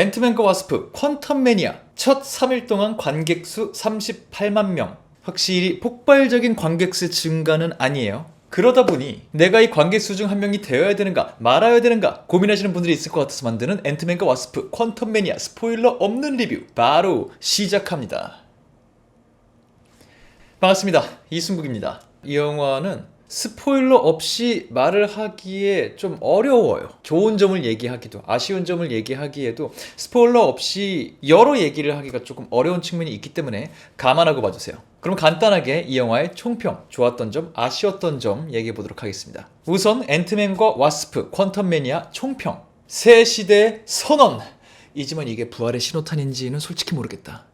앤트맨과 와스프 퀀텀 매니아. 첫 3일 동안 관객 수 38만 명. 확실히 폭발적인 관객 수 증가는 아니에요. 그러다 보니 내가 이 관객 수 중 한 명이 되어야 되는가 말아야 되는가 고민하시는 분들이 있을 것 같아서 만드는 앤트맨과 와스프 퀀텀 매니아. 스포일러 없는 리뷰. 바로 시작합니다. 반갑습니다. 이승국입니다. 이 영화는 스포일러 없이 말을 하기에 좀 어려워요. 좋은 점을 얘기하기도, 아쉬운 점을 얘기하기에도 스포일러 없이 여러 얘기를 하기가 조금 어려운 측면이 있기 때문에 감안하고 봐주세요. 그럼 간단하게 이 영화의 총평, 좋았던 점, 아쉬웠던 점 얘기해 보도록 하겠습니다. 우선 앤트맨과 와스프, 퀀텀 매니아 총평. 새 시대의 선언. 이지만 이게 부활의 신호탄인지는 솔직히 모르겠다.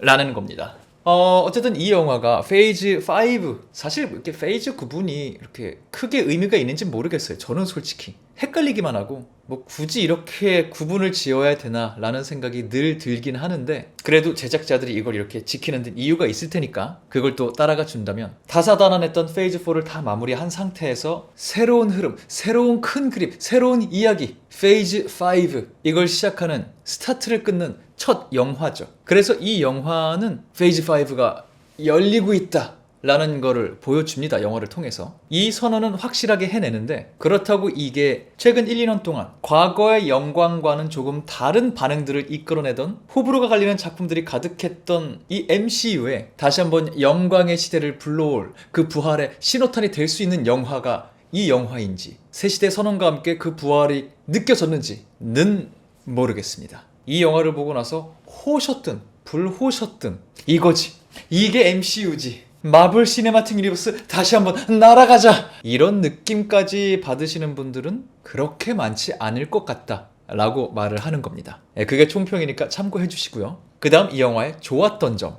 라는 겁니다. 어, 어쨌든 이 영화가 페이즈 5 사실 뭐 이렇게 페이즈 구분이 이렇게 크게 의미가 있는지 모르겠어요. 저는 솔직히 헷갈리기만 하고 뭐 굳이 이렇게 구분을 지어야 되나 라는 생각이 늘 들긴 하는데 그래도 제작자들이 이걸 이렇게 지키는 데 이유가 있을 테니까 그걸 또 따라가 준다면 다사다난했던 페이즈 4를 다 마무리한 상태에서 새로운 흐름, 새로운 큰 그림, 새로운 이야기 페이즈 5 이걸 시작하는 스타트를 끊는 첫 영화죠. 그래서 이 영화는 페이즈 5가 열리고 있다. 라는 거를 보여줍니다. 영화를 통해서. 이 선언은 확실하게 해내는데 그렇다고 이게 최근 1, 2년 동안 과거의 영광과는 조금 다른 반응들을 이끌어내던 호불호가 갈리는 작품들이 가득했던 이 MCU에 다시 한번 영광의 시대를 불러올 그 부활의 신호탄이 될 수 있는 영화가 이 영화인지 새 시대 선언과 함께 그 부활이 느껴졌는지는 모르겠습니다. 이 영화를 보고 나서 호셨든 불호셨든 이거지. 이게 MCU지. 마블 시네마틱 유니버스 다시 한번 날아가자. 이런 느낌까지 받으시는 분들은 그렇게 많지 않을 것 같다. 라고 말을 하는 겁니다. 예, 그게 총평이니까 참고해 주시고요. 그 다음 이 영화의 좋았던 점.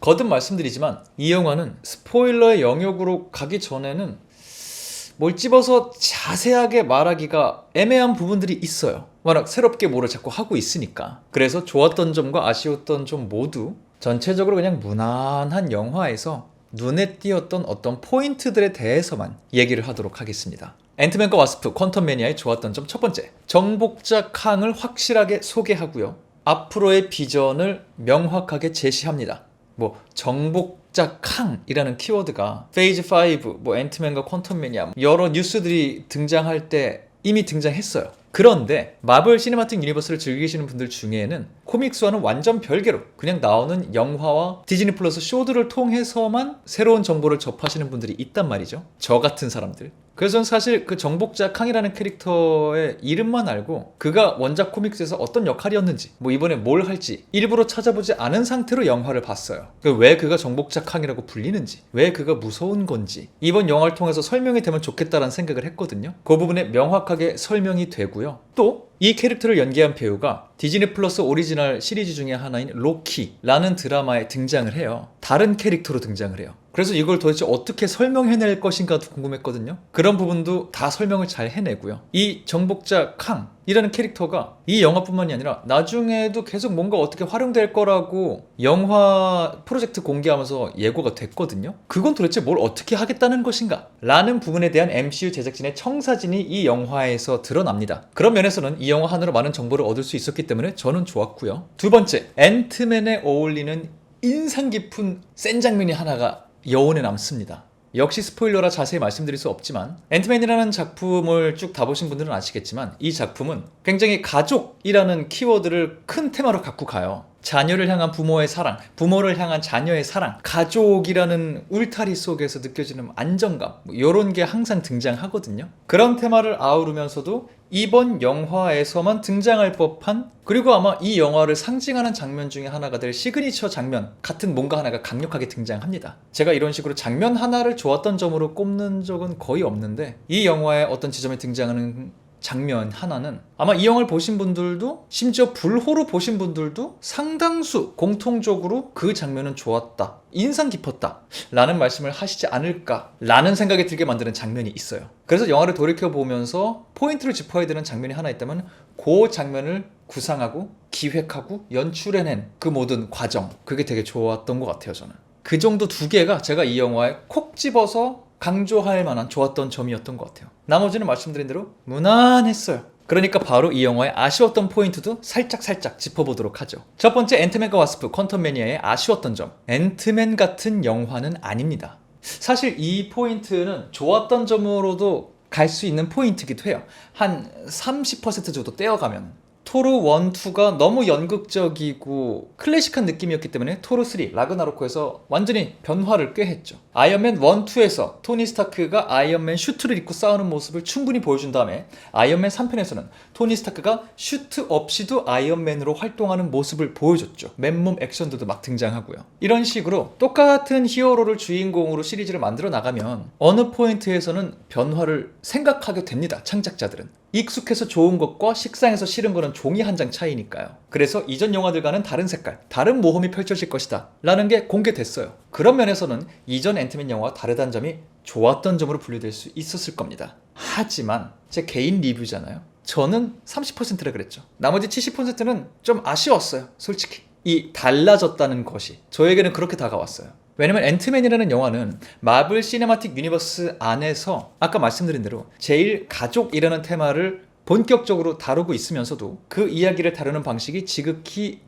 거듭 말씀드리지만 이 영화는 스포일러의 영역으로 가기 전에는 뭘 집어서 자세하게 말하기가 애매한 부분들이 있어요. 워낙 새롭게 뭐를 자꾸 하고 있으니까. 그래서 좋았던 점과 아쉬웠던 점 모두 전체적으로 그냥 무난한 영화에서 눈에 띄었던 어떤 포인트들에 대해서만 얘기를 하도록 하겠습니다. 앤트맨과 와스프 퀀텀 매니아의 좋았던 점 첫 번째. 정복자 캉을 확실하게 소개하고요. 앞으로의 비전을 명확하게 제시합니다. 뭐 정복자 캉이라는 키워드가 페이즈 5, 뭐 앤트맨과 퀀텀 매니아 여러 뉴스들이 등장할 때 이미 등장했어요. 그런데 마블 시네마틱 유니버스를 즐기시는 분들 중에는 코믹스와는 완전 별개로 그냥 나오는 영화와 디즈니 플러스 쇼들을 통해서만 새로운 정보를 접하시는 분들이 있단 말이죠. 저 같은 사람들. 그래서 사실 그 정복자 캉이라는 캐릭터의 이름만 알고 그가 원작 코믹스에서 어떤 역할이었는지 뭐 이번에 뭘 할지 일부러 찾아보지 않은 상태로 영화를 봤어요. 그왜 그가 정복자 캉이라고 불리는지 왜 그가 무서운 건지 이번 영화를 통해서 설명이 되면 좋겠다라는 생각을 했거든요. 그 부분에 명확하게 설명이 되고요. 또 이 캐릭터를 연기한 배우가 디즈니 플러스 오리지널 시리즈 중에 하나인 로키라는 드라마에 등장을 해요. 다른 캐릭터로 등장을 해요. 그래서 이걸 도대체 어떻게 설명해낼 것인가도 궁금했거든요. 그런 부분도 다 설명을 잘 해내고요. 이 정복자 캉 이라는 캐릭터가 이 영화뿐만이 아니라 나중에도 계속 뭔가 어떻게 활용될 거라고 영화 프로젝트 공개하면서 예고가 됐거든요. 그건 도대체 뭘 어떻게 하겠다는 것인가? 라는 부분에 대한 MCU 제작진의 청사진이 이 영화에서 드러납니다. 그런 면에서는 이 영화 하나로 많은 정보를 얻을 수 있었기 때문에 저는 좋았고요. 두 번째, 앤트맨에 어울리는 인상 깊은 센 장면이 하나가 여운에 남습니다. 역시 스포일러라 자세히 말씀드릴 수 없지만 앤트맨이라는 작품을 쭉 다 보신 분들은 아시겠지만 이 작품은 굉장히 가족이라는 키워드를 큰 테마로 갖고 가요. 자녀를 향한 부모의 사랑, 부모를 향한 자녀의 사랑, 가족이라는 울타리 속에서 느껴지는 안정감, 뭐 이런 게 항상 등장하거든요. 그런 테마를 아우르면서도 이번 영화에서만 등장할 법한 그리고 아마 이 영화를 상징하는 장면 중에 하나가 될 시그니처 장면 같은 뭔가 하나가 강력하게 등장합니다. 제가 이런 식으로 장면 하나를 좋았던 점으로 꼽는 적은 거의 없는데 이 영화의 어떤 지점에 등장하는 장면 하나는 아마 이 영화를 보신 분들도 심지어 불호로 보신 분들도 상당수 공통적으로 그 장면은 좋았다. 인상 깊었다. 라는 말씀을 하시지 않을까. 라는 생각이 들게 만드는 장면이 있어요. 그래서 영화를 돌이켜보면서 포인트를 짚어야 되는 장면이 하나 있다면 그 장면을 구상하고 기획하고 연출해낸 그 모든 과정. 그게 되게 좋았던 것 같아요, 저는. 그 정도 두 개가 제가 이 영화에 콕 집어서 강조할 만한 좋았던 점이었던 것 같아요. 나머지는 말씀드린 대로 무난했어요. 그러니까 바로 이 영화의 아쉬웠던 포인트도 살짝 살짝 짚어보도록 하죠. 첫 번째 앤트맨과 와스프 퀀텀 매니아의 아쉬웠던 점. 앤트맨 같은 영화는 아닙니다. 사실 이 포인트는 좋았던 점으로도 갈 수 있는 포인트기도 해요. 한 30% 정도 떼어가면. 토르 1, 2가 너무 연극적이고 클래식한 느낌이었기 때문에 토르 3, 라그나로크에서 완전히 변화를 꾀했죠. 아이언맨 1, 2에서 토니 스타크가 아이언맨 슈트를 입고 싸우는 모습을 충분히 보여준 다음에 아이언맨 3편에서는 토니 스타크가 슈트 없이도 아이언맨으로 활동하는 모습을 보여줬죠. 맨몸 액션들도 막 등장하고요. 이런 식으로 똑같은 히어로를 주인공으로 시리즈를 만들어 나가면 어느 포인트에서는 변화를 생각하게 됩니다. 창작자들은. 익숙해서 좋은 것과 식상해서 싫은 거는 종이 한 장 차이니까요. 그래서 이전 영화들과는 다른 색깔, 다른 모험이 펼쳐질 것이다. 라는 게 공개됐어요. 그런 면에서는 이전 앤트맨 영화와 다르다는 점이 좋았던 점으로 분류될 수 있었을 겁니다. 하지만 제 개인 리뷰잖아요. 저는 30%라 그랬죠. 나머지 70%는 좀 아쉬웠어요. 솔직히. 이 달라졌다는 것이 저에게는 그렇게 다가왔어요. 왜냐면 앤트맨이라는 영화는 마블 시네마틱 유니버스 안에서 아까 말씀드린 대로 제일 가족이라는 테마를 본격적으로 다루고 있으면서도 그 이야기를 다루는 방식이 지극히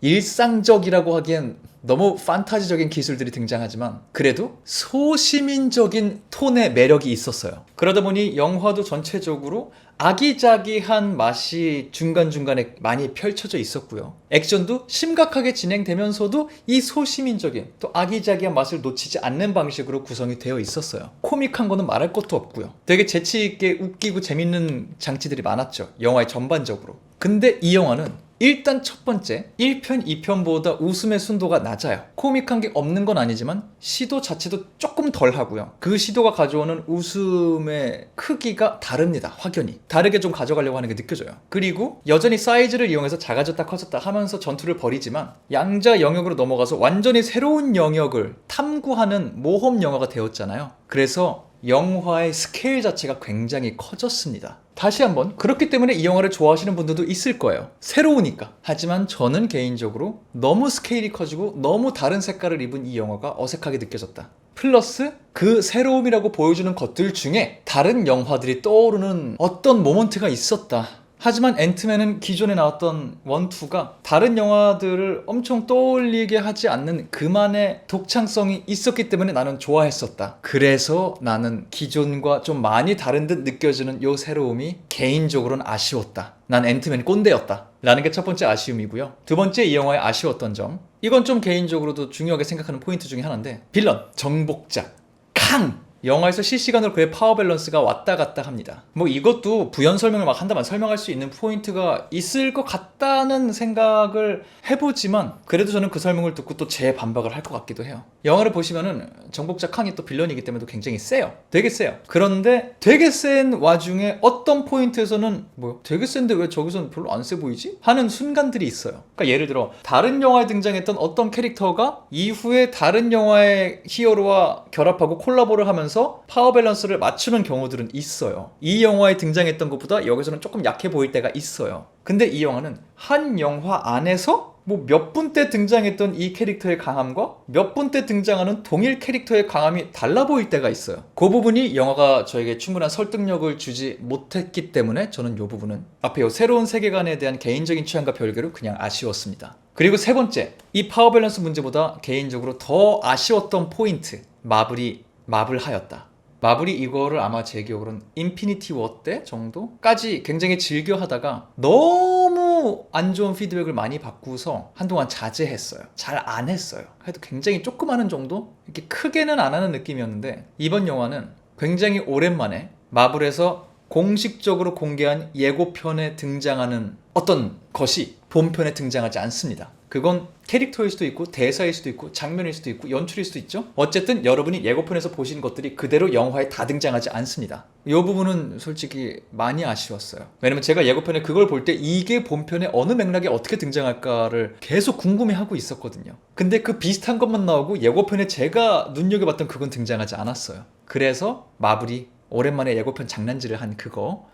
일상적이라고 하기엔 너무 판타지적인 기술들이 등장하지만 그래도 소시민적인 톤의 매력이 있었어요. 그러다 보니 영화도 전체적으로 아기자기한 맛이 중간중간에 많이 펼쳐져 있었고요. 액션도 심각하게 진행되면서도 이 소시민적인 또 아기자기한 맛을 놓치지 않는 방식으로 구성이 되어 있었어요. 코믹한 거는 말할 것도 없고요. 되게 재치있게 웃기고 재밌는 장치들이 많았죠. 영화의 전반적으로. 근데 이 영화는 일단 첫 번째 1편, 2편보다 웃음의 순도가 낮아요. 코믹한 게 없는 건 아니지만 시도 자체도 조금 덜 하고요. 그 시도가 가져오는 웃음의 크기가 다릅니다. 확연히. 다르게 좀 가져가려고 하는 게 느껴져요. 그리고 여전히 사이즈를 이용해서 작아졌다 커졌다 하면서 전투를 벌이지만 양자 영역으로 넘어가서 완전히 새로운 영역을 탐구하는 모험 영화가 되었잖아요. 그래서 영화의 스케일 자체가 굉장히 커졌습니다. 다시 한번 그렇기 때문에 이 영화를 좋아하시는 분들도 있을 거예요. 새로우니까. 하지만 저는 개인적으로 너무 스케일이 커지고 너무 다른 색깔을 입은 이 영화가 어색하게 느껴졌다. 플러스 그 새로움이라고 보여주는 것들 중에 다른 영화들이 떠오르는 어떤 모먼트가 있었다. 하지만 앤트맨은 기존에 나왔던 원, 투가 다른 영화들을 엄청 떠올리게 하지 않는 그만의 독창성이 있었기 때문에 나는 좋아했었다. 그래서 나는 기존과 좀 많이 다른 듯 느껴지는 요 새로움이 개인적으로는 아쉬웠다. 난 앤트맨 꼰대였다. 라는 게 첫 번째 아쉬움이고요. 두 번째 이 영화의 아쉬웠던 점. 이건 좀 개인적으로도 중요하게 생각하는 포인트 중에 하나인데 빌런, 정복자, 강! 영화에서 실시간으로 그의 파워 밸런스가 왔다 갔다 합니다. 뭐 이것도 부연 설명을 막 한다면 설명할 수 있는 포인트가 있을 것 같다는 생각을 해보지만 그래도 저는 그 설명을 듣고 또제 반박을 할 것 같기도 해요. 영화를 보시면은 정복자 캉이 또 빌런이기 때문에 굉장히 세요. 되게 세요. 그런데 되게 센 와중에 어떤 포인트에서는 뭐 되게 센데 왜 저기서는 별로 안 세 보이지? 하는 순간들이 있어요. 그러니까 예를 들어 다른 영화에 등장했던 어떤 캐릭터가 이후에 다른 영화의 히어로와 결합하고 콜라보를 하면서 하면서 파워 밸런스를 맞추는 경우들은 있어요. 이 영화에 등장했던 것보다 여기서는 조금 약해 보일 때가 있어요. 근데 이 영화는 한 영화 안에서 뭐몇분때 등장했던 이 캐릭터의 강함과 몇 분 때 등장하는 동일 캐릭터의 강함이 달라 보일 때가 있어요. 그 부분이 영화가 저에게 충분한 설득력을 주지 못했기 때문에 저는 이 부분은 앞에 요 새로운 세계관에 대한 개인적인 취향과 별개로 그냥 아쉬웠습니다. 그리고 세 번째, 이 파워 밸런스 문제보다 개인적으로 더 아쉬웠던 포인트. 마블이 마블하였다. 마블이 이거를 아마 제 기억으로는 인피니티 워 때 정도까지 굉장히 즐겨 하다가 너무 안 좋은 피드백을 많이 받고서 한동안 자제했어요. 잘 안 했어요. 해도 굉장히 조그마한 정도? 이렇게 크게는 안 하는 느낌이었는데 이번 영화는 굉장히 오랜만에 마블에서 공식적으로 공개한 예고편에 등장하는 어떤 것이 본편에 등장하지 않습니다. 그건 캐릭터일 수도 있고 대사일 수도 있고 장면일 수도 있고 연출일 수도 있죠. 어쨌든 여러분이 예고편에서 보신 것들이 그대로 영화에 다 등장하지 않습니다. 이 부분은 솔직히 많이 아쉬웠어요. 왜냐면 제가 예고편에 그걸 볼 때 이게 본편에 어느 맥락에 어떻게 등장할까를 계속 궁금해하고 있었거든요. 근데 그 비슷한 것만 나오고 예고편에 제가 눈여겨봤던 그건 등장하지 않았어요. 그래서 마블이 오랜만에 예고편 장난질을 한 그거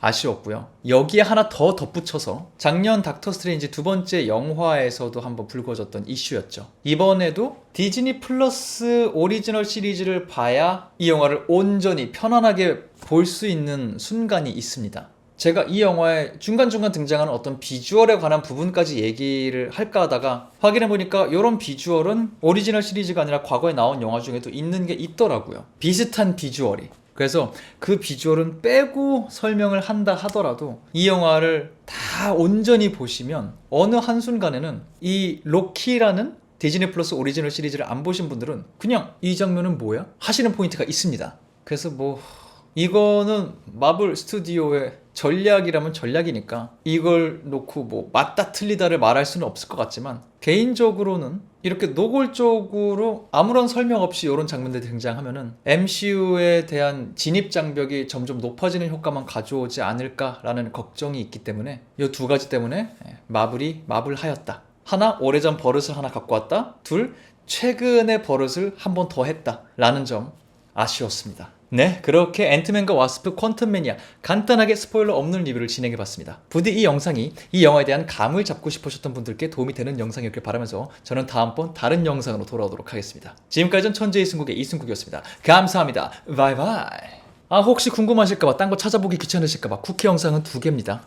아쉬웠고요. 여기에 하나 더 덧붙여서 작년 닥터 스트레인지 두 번째 영화에서도 한번 불거졌던 이슈였죠. 이번에도 디즈니 플러스 오리지널 시리즈를 봐야 이 영화를 온전히 편안하게 볼 수 있는 순간이 있습니다. 제가 이 영화에 중간중간 등장하는 어떤 비주얼에 관한 부분까지 얘기를 할까 하다가 확인해 보니까 이런 비주얼은 오리지널 시리즈가 아니라 과거에 나온 영화 중에도 있는 게 있더라고요. 비슷한 비주얼이. 그래서 그 비주얼은 빼고 설명을 한다 하더라도 이 영화를 다 온전히 보시면 어느 한순간에는 이 로키라는 디즈니 플러스 오리지널 시리즈를 안 보신 분들은 그냥 이 장면은 뭐야? 하시는 포인트가 있습니다. 그래서 뭐 이거는 마블 스튜디오의 전략이라면 전략이니까 이걸 놓고 뭐 맞다 틀리다를 말할 수는 없을 것 같지만 개인적으로는 이렇게 노골적으로 아무런 설명 없이 이런 장면들이 등장하면은 MCU에 대한 진입 장벽이 점점 높아지는 효과만 가져오지 않을까라는 걱정이 있기 때문에 이 두 가지 때문에 예, 마블이 마블하였다. 하나 오래전 버릇을 하나 갖고 왔다. 둘 최근의 버릇을 한 번 더 했다라는 점 아쉬웠습니다. 네, 그렇게 앤트맨과 와스프 퀀텀 매니아 간단하게 스포일러 없는 리뷰를 진행해 봤습니다. 부디 이 영상이 이 영화에 대한 감을 잡고 싶으셨던 분들께 도움이 되는 영상이었길 바라면서 저는 다음번 다른 영상으로 돌아오도록 하겠습니다. 지금까지 는 천재의 승국의 이승국이었습니다. 감사합니다. 바이바이. 아 혹시 궁금하실까봐 딴 거 찾아보기 귀찮으실까봐 쿠키 영상은 두 개입니다.